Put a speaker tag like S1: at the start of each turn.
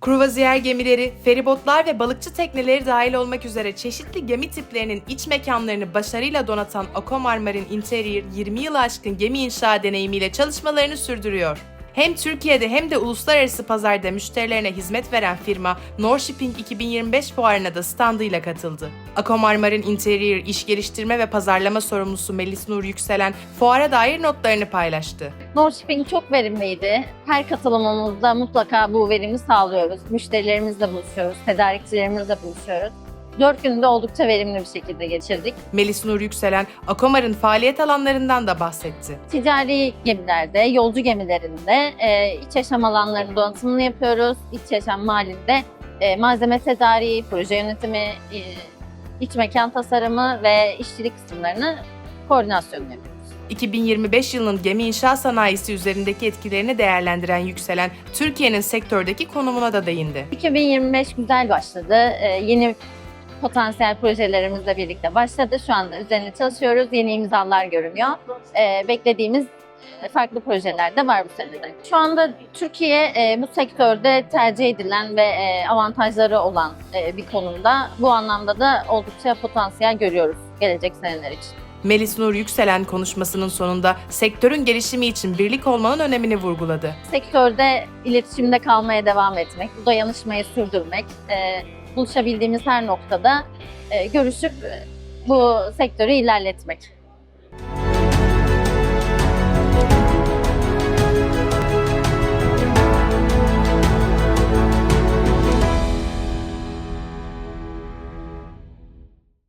S1: Kruvaziyer gemileri, feribotlar ve balıkçı tekneleri dahil olmak üzere çeşitli gemi tiplerinin iç mekanlarını başarıyla donatan Akomarmar'ın Interior 20 yılı aşkın gemi inşa deneyimiyle çalışmalarını sürdürüyor. Hem Türkiye'de hem de uluslararası pazarda müşterilerine hizmet veren firma Norshipping 2025 fuarına da standıyla katıldı. Akomarmar'ın Interior iş geliştirme ve pazarlama sorumlusu Melis Nur Yükselen fuara dair notlarını paylaştı.
S2: Nordshipping çok verimliydi. Her katılımımızda mutlaka bu verimi sağlıyoruz. Müşterilerimizle buluşuyoruz, tedarikçilerimizle buluşuyoruz. Dört günde oldukça verimli bir şekilde geçirdik.
S1: Melis Nur Yükselen, Akomar'ın faaliyet alanlarından da bahsetti.
S2: Ticari gemilerde, yolcu gemilerinde e, iç yaşam alanlarının donatımını yapıyoruz. İç yaşam malinde e, malzeme tedariği, proje yönetimi, e, iç mekan tasarımı ve işçilik kısımlarını koordinasyonunu yapıyoruz.
S1: 2025 yılının gemi inşa sanayisi üzerindeki etkilerini değerlendiren Yükselen, Türkiye'nin sektördeki konumuna da değindi.
S2: 2025 güzel başladı. E, yeni potansiyel projelerimizle birlikte başladı. Şu anda üzerine çalışıyoruz. Yeni imzalar görünüyor. E, beklediğimiz farklı projeler de var bu senede. Şu anda Türkiye e, bu sektörde tercih edilen ve e, avantajları olan e, bir konumda. Bu anlamda da oldukça potansiyel görüyoruz gelecek seneler için.
S1: Melis Nur Yükselen konuşmasının sonunda sektörün gelişimi için birlik olmanın önemini vurguladı.
S2: Sektörde iletişimde kalmaya devam etmek, bu dayanışmayı sürdürmek, e, buluşabildiğimiz her noktada e, görüşüp e, bu sektörü ilerletmek.